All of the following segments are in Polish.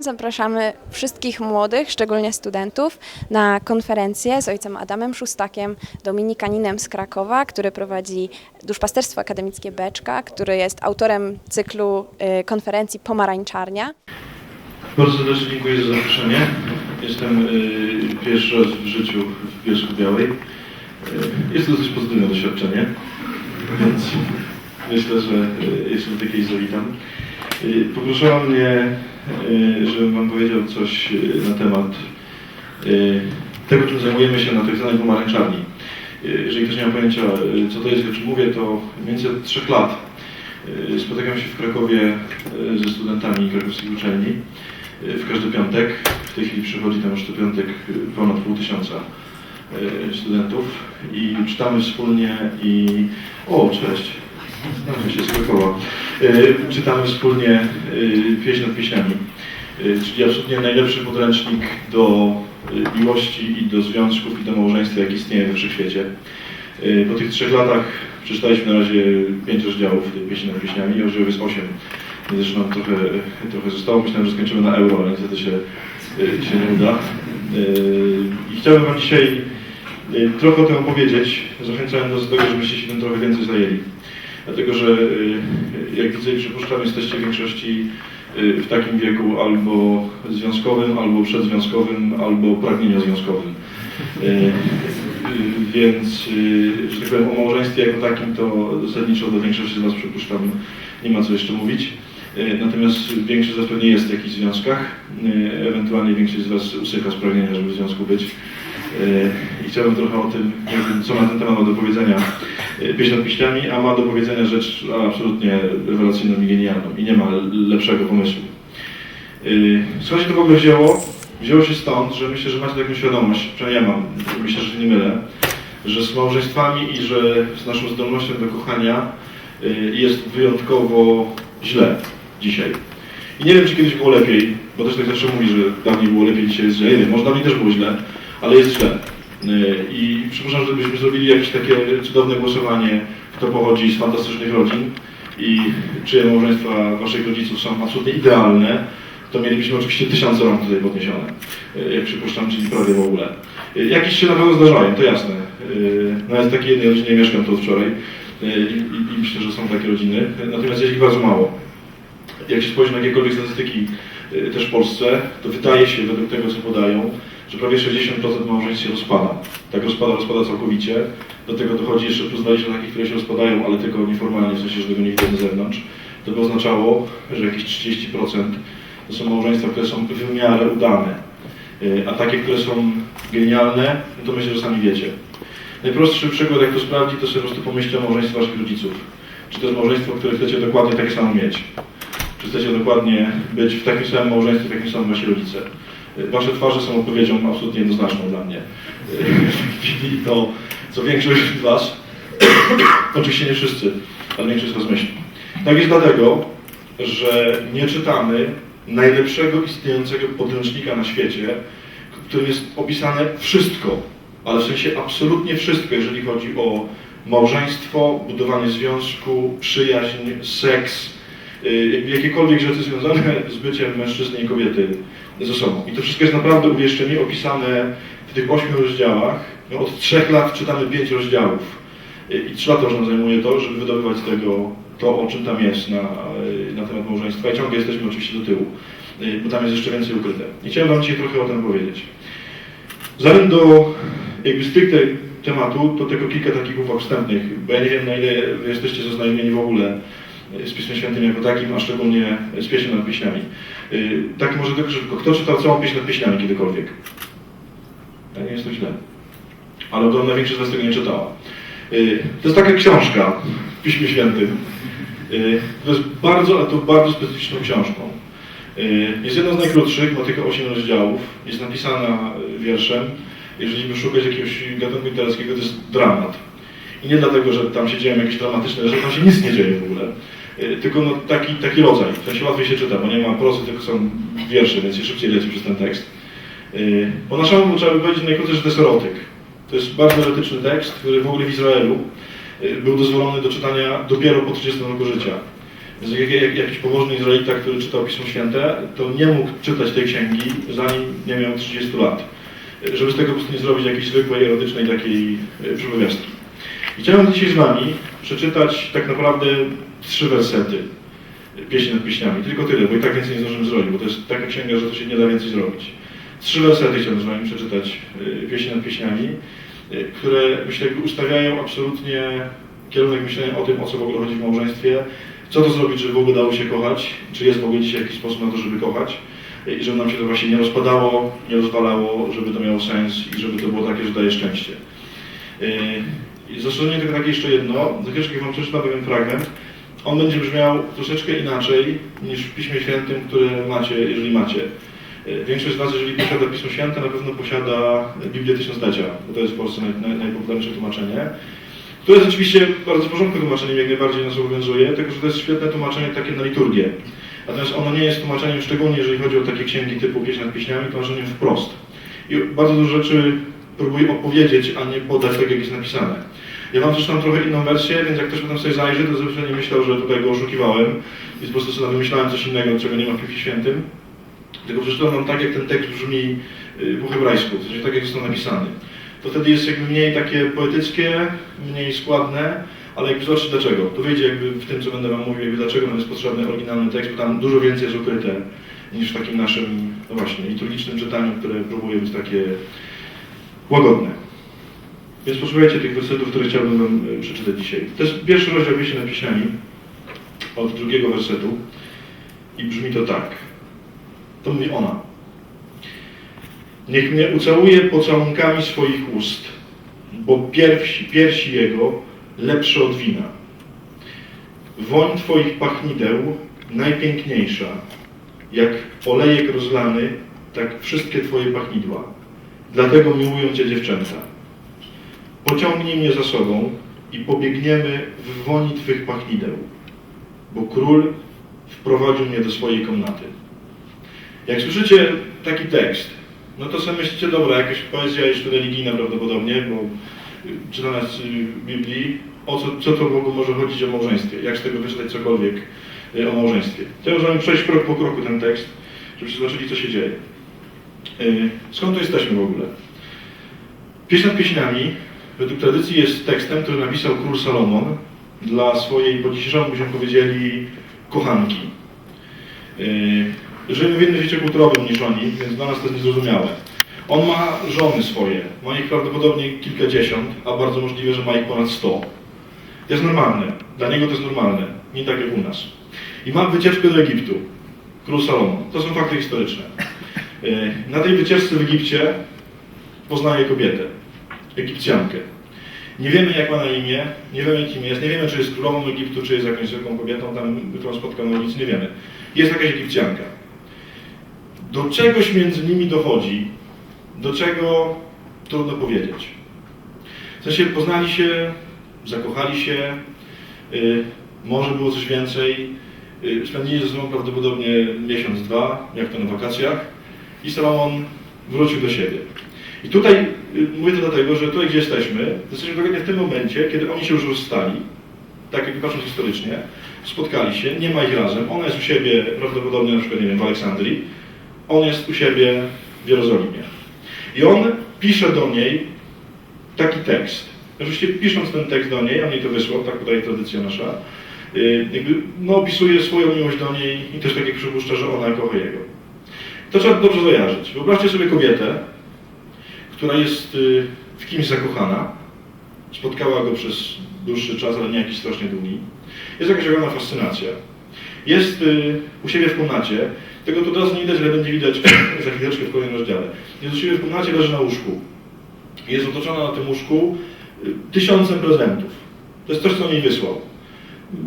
Zapraszamy wszystkich młodych, szczególnie studentów, na konferencję z ojcem Adamem Szustakiem, dominikaninem z Krakowa, który prowadzi Duszpasterstwo Akademickie Beczka, który jest autorem cyklu y, konferencji Pomarańczarnia. Bardzo serdecznie dziękuję za zaproszenie. Jestem y, pierwszy raz w życiu w Bielsku Białej. Y, jest to dosyć pozytywne doświadczenie, więc myślę, że jestem takiej zawitam. Y, poproszono mnie, y, żebym Wam powiedział coś y, na temat tego, czym zajmujemy się na tak zwanej pomarańczarni. Jeżeli ktoś nie ma pojęcia, co to jest o czym mówię, to mniej więcej od trzech lat spotykam się w Krakowie ze studentami krakowskich uczelni w każdy piątek. W tej chwili przychodzi tam już co piątek ponad pół tysiąca studentów i czytamy wspólnie i... O, cześć! Znamy się Krakowa. Y, Czytamy wspólnie y, pieśń nad pieśniami, y, czyli absolutnie najlepszy podręcznik do miłości i do związków i do małżeństwa, jaki istnieje we wszechświecie. Po tych trzech latach przeczytaliśmy na razie pięć rozdziałów pieśni nad pieśniami, rozdziałów jest osiem, jeszcze nam trochę, trochę zostało. Myślałem, że skończymy na euro, ale niestety się, się nie uda. I chciałbym Wam dzisiaj trochę o tym opowiedzieć, zachęcając do tego, żebyście się tym trochę więcej zajęli. Dlatego, że y, jak widzę i przypuszczam, jesteście w większości y, w takim wieku albo związkowym, albo przedzwiązkowym, albo pragnieniozwiązkowym. Y, y, Więc, że tak powiem, o małżeństwie jako takim to zasadniczo do większości z Was przypuszczam nie ma co jeszcze mówić. Natomiast większość z Was pewnie jest w jakichś związkach, ewentualnie większość z Was usycha z pragnienia, żeby w związku być. I chciałbym trochę o tym, co na ten temat ma do powiedzenia pieśń nad pieśniami, a ma do powiedzenia rzecz absolutnie rewelacyjną i genialną i nie ma lepszego pomysłu. Y, Skąd się to w ogóle wzięło? Wzięło się stąd, że myślę, że macie taką świadomość, przynajmniej ja mam, myślę, że się nie mylę, że z małżeństwami i że z naszą zdolnością do kochania y, jest wyjątkowo źle dzisiaj. I nie wiem, czy kiedyś było lepiej, bo też tak zawsze mówi, że dawniej było lepiej, dzisiaj jest źle. Nie wiem, może dawniej też było źle, ale jest źle. Y, I przypuszczam, że gdybyśmy zrobili jakieś takie cudowne głosowanie, kto pochodzi z fantastycznych rodzin i czyje małżeństwa waszych rodziców są absolutnie idealne, to mielibyśmy oczywiście tysiące rąk tutaj podniesione, y, jak przypuszczam, czyli prawie w ogóle. Y, Jakieś się na pewno zdarzają, to jasne. Nawet w takiej jednej rodzinie mieszkam tu wczoraj i, i, i myślę, że są takie rodziny, natomiast jest ich bardzo mało. Jak się spojrzy na jakiekolwiek statystyki też w Polsce, to wydaje się, według tego co podają, że prawie 60% małżeństw się rozpada. Tak rozpada, rozpada całkowicie. Do tego dochodzi jeszcze plus 20 takich, które się rozpadają, ale tylko nieformalnie, w sensie, że tego nie widać na zewnątrz. To by oznaczało, że jakieś 30% to są małżeństwa, które są w miarę udane. Y, A takie, które są genialne, no to myślę, że sami wiecie. Najprostszy przykład, jak to sprawdzić, to sobie po prostu pomyślcie o małżeństwie waszych rodziców. Czy to jest małżeństwo, które chcecie dokładnie takie samo mieć? Czy chcecie dokładnie być w takim samym małżeństwie, w jakim są wasi rodzice? Wasze twarze są odpowiedzią absolutnie jednoznaczną dla mnie. Widzieli to, co większość z was, oczywiście nie wszyscy, ale większość z was myśli. Tak jest dlatego, że nie czytamy najlepszego istniejącego podręcznika na świecie, w którym jest opisane wszystko, ale w sensie absolutnie wszystko, jeżeli chodzi o małżeństwo, budowanie związku, przyjaźń, seks, y, jakiekolwiek rzeczy związane z byciem mężczyzny i kobiety ze sobą. I to wszystko jest naprawdę, uwierzcie mi, opisane w tych ośmiu rozdziałach. No, od trzech lat czytamy pięć rozdziałów. I trzy lata już nam zajmuje to, żeby wydobywać z tego to, o czym tam jest na, na temat małżeństwa. I ciągle jesteśmy oczywiście do tyłu, bo tam jest jeszcze więcej ukryte. I chciałem Wam dzisiaj trochę o tym powiedzieć. Zanim do jakby stricte tematu, to tylko kilka takich uwag wstępnych, bo ja nie wiem na ile wy jesteście zaznajomieni w ogóle z Pismem Świętym jako takim, a szczególnie z pieśnią nad pieśniami. Y, Tak może tylko szybko. Kto czytał całą pieśń nad pieśniami kiedykolwiek? Ja nie jest źle. Ale ogromna większość z Was tego nie czytała. Y, To jest taka książka w Piśmie Świętym. Y, To jest bardzo, ale to bardzo specyficzną książką. Jest jedną z najkrótszych, ma tylko 8 rozdziałów. Jest napisana wierszem. Jeżeli by szukać jakiegoś gatunku literackiego, to jest dramat. I nie dlatego, że tam się dzieją jakieś dramatyczne rzeczy, tam się nic nie dzieje w ogóle. Y, Tylko no, taki, taki rodzaj. W sensie łatwiej się czyta, bo nie ma prozy, tylko są wiersze, więc się szybciej leci przez ten tekst. Y, Po naszemu trzeba by powiedzieć najkrócej, że to jest erotyk. To jest bardzo erotyczny tekst, który w ogóle w Izraelu y, był dozwolony do czytania dopiero po 30 roku życia. Więc jak, jak, jakiś pobożny Izraelita, który czytał Pismo Święte, to nie mógł czytać tej księgi, zanim nie miał 30 lat. Żeby z tego po prostu nie zrobić jakiejś zwykłej, erotycznej takiej e, przypowiastki. I chciałem dzisiaj z Wami przeczytać tak naprawdę trzy wersety pieśni nad pieśniami. Tylko tyle, bo i tak więcej nie zdążymy zrobić, bo to jest taka księga, że to się nie da więcej zrobić. Trzy wersety chciałem z Wami przeczytać y, pieśni nad pieśniami, y, które myślę ustawiają absolutnie kierunek myślenia o tym, o co w ogóle chodzi w małżeństwie, co to zrobić, żeby w ogóle dało się kochać, czy jest w ogóle dzisiaj jakiś sposób na to, żeby kochać y, i żeby nam się to właśnie nie rozpadało, nie rozwalało, żeby to miało sens i żeby to było takie, że daje szczęście. I zastrzeżenie tylko takie jeszcze jedno, za chwileczkę Wam przeczytam pewien fragment, on będzie brzmiał troszeczkę inaczej niż w Piśmie Świętym, które macie, jeżeli macie. E, Większość z Was, jeżeli posiada Pismo Święte, na pewno posiada Biblię Tysiąclecia, bo to jest w Polsce naj, naj, najpopularniejsze tłumaczenie. Które jest oczywiście bardzo porządnym tłumaczeniem, jak najbardziej nas obowiązuje, tylko że to jest świetne tłumaczenie takie na liturgię. Natomiast ono nie jest tłumaczeniem, szczególnie jeżeli chodzi o takie księgi typu Pieśń nad Pieśniami, tłumaczeniem wprost. I bardzo dużo rzeczy próbuję opowiedzieć, a nie podać tak, jak jest napisane. Ja mam zresztą trochę inną wersję, więc jak ktoś potem sobie zajrzy, to zawsze nie myślał, że tutaj go oszukiwałem i po prostu sobie wymyślałem coś innego, czego nie ma w Piśmie Świętym. Tylko przeczytam wam tak, jak ten tekst brzmi y, po hebrajsku, w sensie tak, jak został napisany. To wtedy jest jakby mniej takie poetyckie, mniej składne, ale jakby zobaczcie dlaczego. To wyjdzie jakby w tym, co będę wam mówił, jakby dlaczego nam jest potrzebny oryginalny tekst, bo tam dużo więcej jest ukryte niż w takim naszym, no właśnie, liturgicznym czytaniu, które próbuje być takie łagodne. Więc posłuchajcie tych wersetów, które chciałbym Wam e, przeczytać dzisiaj. To jest pierwszy rozdział pieśni nad pieśniami, od drugiego wersetu. I brzmi to tak. To mówi ona. Niech mnie ucałuje pocałunkami swoich ust, bo piersi, piersi jego lepsze od wina. Woń Twoich pachnideł najpiękniejsza, jak olejek rozlany, tak wszystkie Twoje pachnidła. Dlatego miłują Cię dziewczęta. Pociągnij mnie za sobą i pobiegniemy w woni Twych pachnideł, bo król wprowadził mnie do swojej komnaty. Jak słyszycie taki tekst, no to sobie myślicie, dobra, jakaś poezja jeszcze religijna prawdopodobnie, bo y, czytana z y, Biblii, o co, co to w ogóle może chodzić o małżeństwie, jak z tego wyczytać cokolwiek y, o małżeństwie. To możemy przejść krok po kroku ten tekst, żebyście zobaczyli, co się dzieje. Y, Skąd tu jesteśmy w ogóle? Pieśń nad pieśniami według tradycji jest tekstem, który napisał król Salomon dla swojej, po dzisiejszemu byśmy powiedzieli, kochanki. Yy, żyjemy w innym świecie kulturowym niż oni, więc dla nas to jest niezrozumiałe. On ma żony swoje, ma ich prawdopodobnie kilkadziesiąt, a bardzo możliwe, że ma ich ponad sto. To jest normalne, dla niego to jest normalne, nie tak jak u nas. I ma wycieczkę do Egiptu, król Salomon. To są fakty historyczne. Yy, na tej wycieczce w Egipcie poznaje kobietę. Egipcjankę. Nie wiemy, jak ma na imię, nie wiemy, kim jest, nie wiemy, czy jest królową Egiptu, czy jest jakąś zwykłą kobietą, tam, którą spotkał na ulicy, nie wiemy. Jest jakaś Egipcjanka. Do czegoś między nimi dochodzi, do czego trudno powiedzieć. W sensie poznali się, zakochali się, y, może było coś więcej, y, spędzili ze sobą prawdopodobnie miesiąc, dwa, jak to na wakacjach i Salomon wrócił do siebie. I tutaj y, mówię to dlatego, że tutaj, gdzie jesteśmy, jesteśmy dokładnie w tym momencie, kiedy oni się już rozstali, tak jak patrząc historycznie, spotkali się, nie ma ich razem, ona jest u siebie prawdopodobnie na przykład, nie wiem, w Aleksandrii, on jest u siebie w Jerozolimie. I on pisze do niej taki tekst. Oczywiście pisząc ten tekst do niej, on jej to wysłał, tak podaje tradycja nasza, y, jakby, no, opisuje swoją miłość do niej i też tak jak przypuszcza, że ona kocha jego. To trzeba dobrze zajarzyć. Wyobraźcie sobie kobietę, która jest y, w kimś zakochana, spotkała go przez dłuższy czas, ale nie jakiś strasznie długi. Jest jakaś ogromna fascynacja. Jest y, u siebie w komnacie, tego tu od razu nie widać, ale będzie widać za chwileczkę w kolejnym rozdziale. Jest u siebie w komnacie, leży na łóżku. Jest otoczona na tym łóżku y, tysiącem prezentów. To jest coś, co on jej wysłał.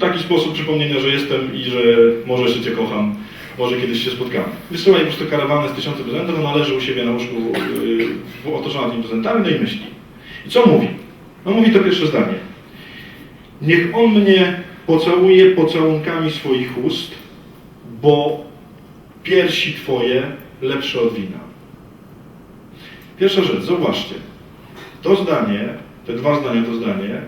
Taki sposób przypomnienia, że jestem i że może jeszcze Cię kocham, może kiedyś się spotkamy. Wysyła po prostu karawanę z tysiące prezentów, ona leży u siebie na łóżku yy, otoczona tymi prezentami, no i myśli. I co mówi? No mówi to pierwsze zdanie. Niech on mnie pocałuje pocałunkami swoich ust, bo piersi Twoje lepsze od wina. Pierwsza rzecz, zauważcie. To zdanie, te dwa zdania, to zdanie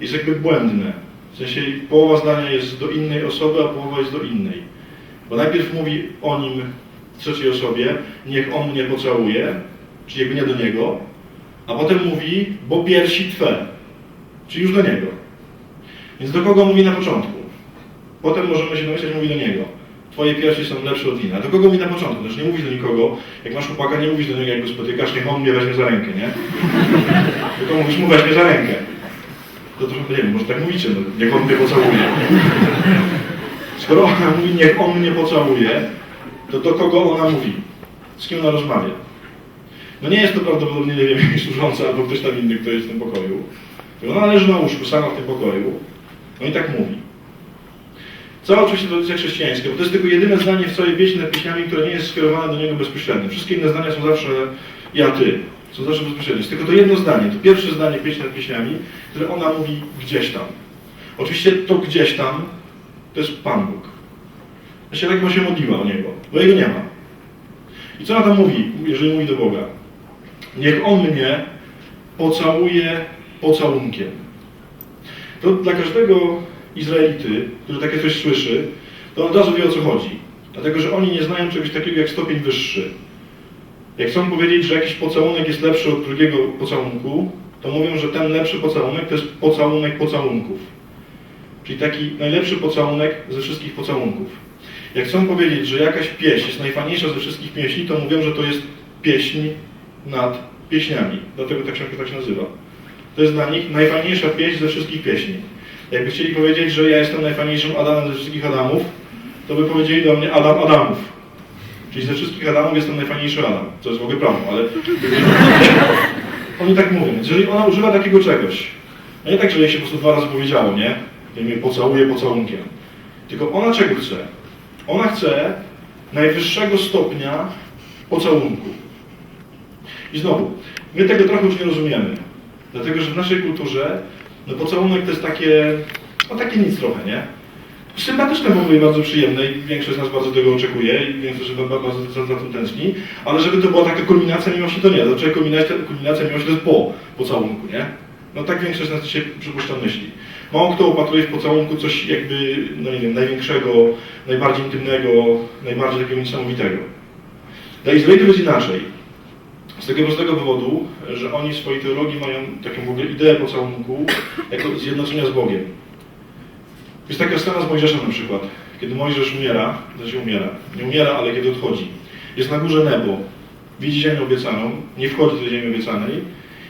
jest jakby błędne. W sensie połowa zdania jest do innej osoby, a połowa jest do innej. Bo najpierw mówi o nim trzeciej osobie, niech on mnie pocałuje, czyli jakby nie do niego, a potem mówi, bo piersi Twe, czyli już do niego. Więc do kogo mówi na początku? Potem możemy się domyśleć, mówi do niego. Twoje piersi są lepsze od wina. Do kogo mówi na początku? Też nie mówisz do nikogo. Jak masz chłopaka, nie mówisz do niego, jak go spotykasz, niech on mnie weźmie za rękę, nie? Tylko mówisz mu weźmie za rękę. To trochę, nie wiem, może tak mówicie, no, niech on mnie pocałuje. Skoro ona mówi, niech on mnie pocałuje, to do kogo ona mówi? Z kim ona rozmawia? No nie jest to prawdopodobnie, nie wiem, jakiś służący albo ktoś tam inny, kto jest w tym pokoju. Ona leży na łóżku, sama w tym pokoju. No i tak mówi. Cała oczywiście tradycja chrześcijańska, bo to jest tylko jedyne zdanie w całej pieśni nad pieśniami, które nie jest skierowane do niego bezpośrednio. Wszystkie inne zdania są zawsze ja, ty. Są zawsze bezpośrednie. Jest tylko to jedno zdanie, to pierwsze zdanie pieśni nad pieśniami, które ona mówi gdzieś tam. Oczywiście to gdzieś tam to jest Pan Bóg. Właśnie tak się modliła o Niego, bo Jego nie ma. I co ona tam mówi, jeżeli mówi do Boga? Niech On mnie pocałuje pocałunkiem. To dla każdego Izraelity, który takie coś słyszy, to on od razu wie o co chodzi. Dlatego, że oni nie znają czegoś takiego jak stopień wyższy. Jak chcą powiedzieć, że jakiś pocałunek jest lepszy od drugiego pocałunku, to mówią, że ten lepszy pocałunek to jest pocałunek pocałunków. Czyli taki najlepszy pocałunek ze wszystkich pocałunków. Jak chcą powiedzieć, że jakaś pieśń jest najfajniejsza ze wszystkich pieśni, to mówią, że to jest pieśń nad pieśniami. Dlatego ta książka tak się nazywa. To jest dla nich najfajniejsza pieśń ze wszystkich pieśni. Jakby chcieli powiedzieć, że ja jestem najfajniejszym Adamem ze wszystkich Adamów, to by powiedzieli do mnie Adam Adamów. Czyli ze wszystkich Adamów jestem najfajniejszy Adam. Co jest w ogóle prawdą, ale... Oni tak mówią. Więc jeżeli ona używa takiego czegoś, no nie tak, że jej się po prostu dwa razy powiedziało, nie? Ja mnie pocałuje pocałunkiem. Tylko ona czego chce? Ona chce najwyższego stopnia pocałunku. I znowu, my tego trochę już nie rozumiemy. Dlatego, że w naszej kulturze no pocałunek to jest takie, no takie nic trochę, nie? Sympatyczne w i bardzo przyjemne i większość z nas bardzo tego oczekuje i większość ba- ba- bardzo za, za tym tęskni, ale żeby to była taka kulminacja miłości, to nie. Zazwyczaj kulminacja, kulminacja miłości to jest po pocałunku, nie? No tak większość z nas dzisiaj przypuszczam myśli. Mało kto upatruje w pocałunku coś jakby, no nie wiem, największego, najbardziej intymnego, najbardziej takiego niesamowitego. Dla Izraelitów jest inaczej. Z tego prostego powodu, że oni w swojej teologii mają taką w ogóle ideę pocałunku jako zjednoczenia z Bogiem. Jest taka scena z Mojżeszem na przykład, kiedy Mojżesz umiera, znaczy umiera, nie umiera, ale kiedy odchodzi. Jest na górze nebo, widzi ziemię obiecaną, nie wchodzi do ziemi obiecanej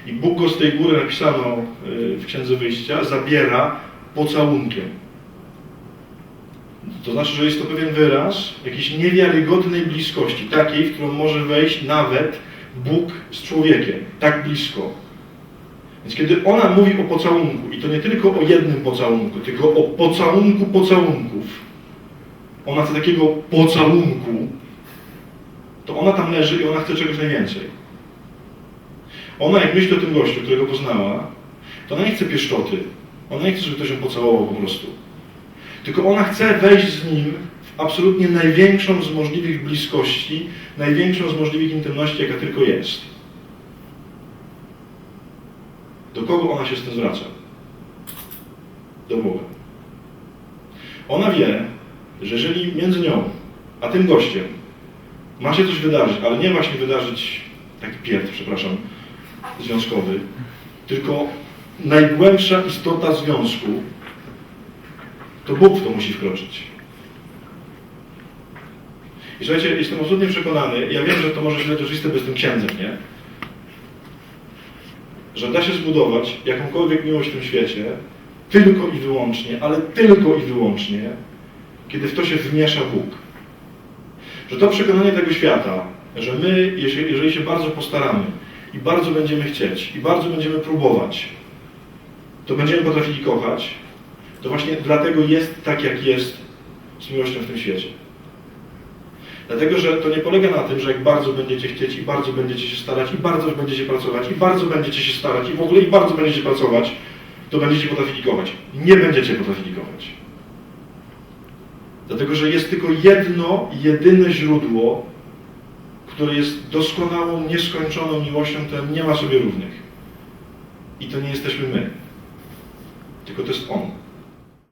i Bóg go z tej góry, napisano y, w Księdze Wyjścia, zabiera pocałunkiem. To znaczy, że jest to pewien wyraz jakiejś niewiarygodnej bliskości, takiej, w którą może wejść nawet Bóg z człowiekiem, tak blisko. Więc kiedy ona mówi o pocałunku, i to nie tylko o jednym pocałunku, tylko o pocałunku pocałunków, ona chce takiego pocałunku, to ona tam leży i ona chce czegoś najwięcej. Ona jak myśli o tym gościu, którego poznała, to ona nie chce pieszczoty. Ona nie chce, żeby ktoś ją pocałował po prostu. Tylko ona chce wejść z nim w absolutnie największą z możliwych bliskości, największą z możliwych intymności, jaka tylko jest. Do kogo ona się z tym zwraca? Do Boga. Ona wie, że jeżeli między nią a tym gościem ma się coś wydarzyć, ale nie właśnie wydarzyć taki pierd, przepraszam, związkowy, tylko najgłębsza istota związku, to Bóg w to musi wkroczyć. I słuchajcie, jestem absolutnie przekonany, ja wiem, że to może wydać oczywiste, bo jestem księdzem, nie? Że da się zbudować jakąkolwiek miłość w tym świecie tylko i wyłącznie, ale tylko i wyłącznie, kiedy w to się wmiesza Bóg. Że to przekonanie tego świata, że my, jeżeli się bardzo postaramy i bardzo będziemy chcieć i bardzo będziemy próbować, to będziemy potrafili kochać, to właśnie dlatego jest tak, jak jest z miłością w tym świecie. Dlatego, że to nie polega na tym, że jak bardzo będziecie chcieć i bardzo będziecie się starać i bardzo będziecie pracować i bardzo będziecie się starać i w ogóle i bardzo będziecie pracować, to będziecie potrafili kochać. Nie będziecie potrafili kochać. Dlatego, że jest tylko jedno, jedyne źródło, które jest doskonałą, nieskończoną miłością, która nie ma sobie równych. I to nie jesteśmy my. Tylko to jest On.